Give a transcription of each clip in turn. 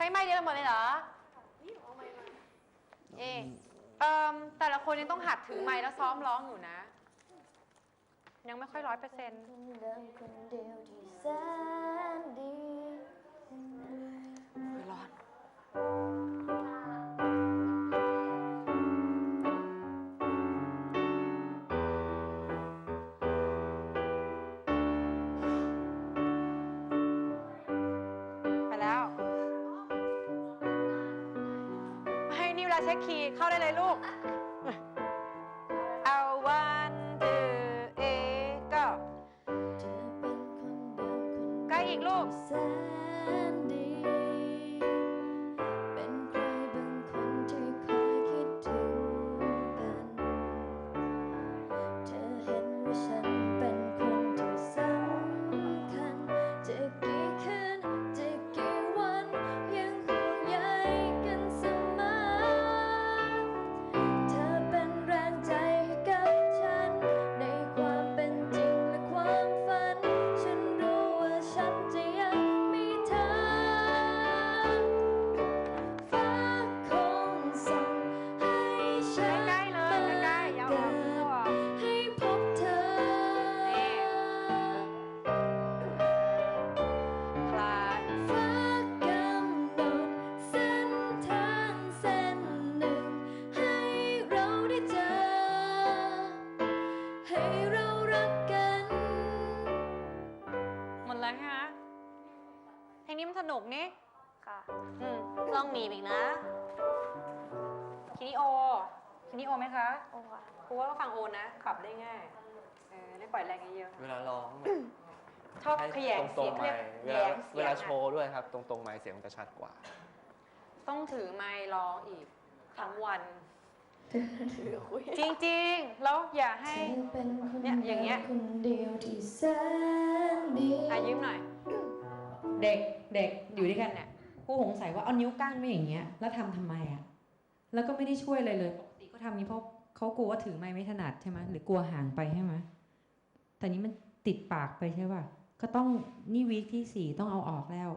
ช้ไม้เดียวกันหมดเลยเหรอเอเอ่มแต่ละคนยังต้องหัดถือไม้แล้วซ้อมร้องอยู่นะ ยังไม่ค่อยร้อยเปอร์เซ็นต์ คนเดิมคนเดียวที่ ลาเช็คคีย์เข้าได้เลยลูก เอาวันเดอเอก็เธอเป็นคนเดียวคนใกล้อีกลูก แสนดี เรารักกัน หมดแล้วฮะเพลงนี้มันสนุกนี่ค่ะอืมลองหนีบอีกนะคินิโอคินิโอไหมคะโอ้ค่ะครูว่าก็ฟังโอนะปรับได้ง่ายเออได้ปล่อยแรงเยอะเวลาร้องแบบๆชอบให้ขยงตรเสียงงๆไมเรียกค์เวแยลางเสีเวยงลาอะโชว์ด้วยครับ ตรงๆไมค์เสียงมันจะชัดกว่า ต้องถือไมค์ร้องอีกทั้งวัน ถือคุยจริงๆ แล้วอย่าให้เธอเป็นคนเนี่ยอย่างเงี้ย คนเดียวที่แสนดีอายืมหน่อย เด็กเด็กอยู่ด้วยกันเนี่ยกูสงสัยว่าเอานิ้วก้านไม่อย่างเงี้ยแล้วทำทำไมอะแล้วก็ไม่ได้ช่วยเลยเลยปกติก็ทำนี้เพราะเขากลัวว่าถือไม้ไม่ถนัดใช่ไหมหรือกลัวห่างไปใช่ไหมแต่นี้มันติดปากไปใช่ป่ะก็ต้องนี่วีคที่สี่ต้องเอาออกแล้ว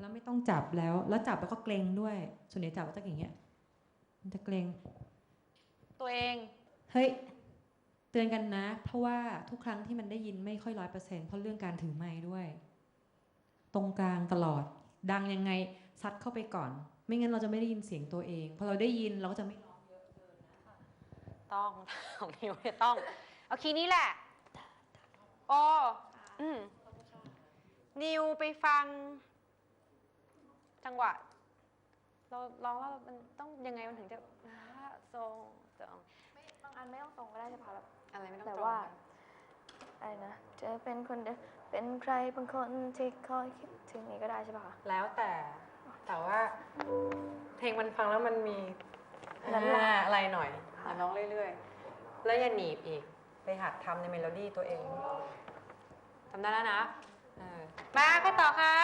แล้วไม่ต้องจับแล้ว แล้วจับแล้วก็เกรงด้วย ส่วนใหญ่จับก็จะอย่างเงี้ย มันจะเกรง ตัวเอง เฮ้ย เตือนกันนะ เพราะว่าทุกครั้งที่มันได้ยินไม่ค่อยร้อยเปอร์เซ็นต์เพราะเรื่องการถือไม้ด้วย ตรงกลางตลอด ดังยังไงซัดเข้าไปก่อน ไม่งั้นเราจะไม่ได้ยินเสียงตัวเองพอเราได้ยินเราก็จะไม่ร้องต้องของนิวเนี่ยต้อง เอาคีย์นี้แหละโออืมนิวไปฟัง จังหวะ เราร้องว่ามันต้องยังไงมันถึงจะอ่าทร ไม่ต้องตรงก็ได้ใช่ปะแบบอะไรไม่ต้องแต่ตรงว่าอะไรนะเธอเป็นคนเดียวเป็นใครบางคนที่คอยคิดถึงนี้ก็ได้ใช่ปะคะ แล้วแต่แต่ว่า เพลงมันฟังแล้วมันมีนั่นแหละอ่าอะไรหน่อยอะร้องเรื่อยๆ แล้วอย่าหนีบอีก ไปหัดทำในเมโลดี้ตัวเองทำได้แล้วนะเออมาใครต่อคะ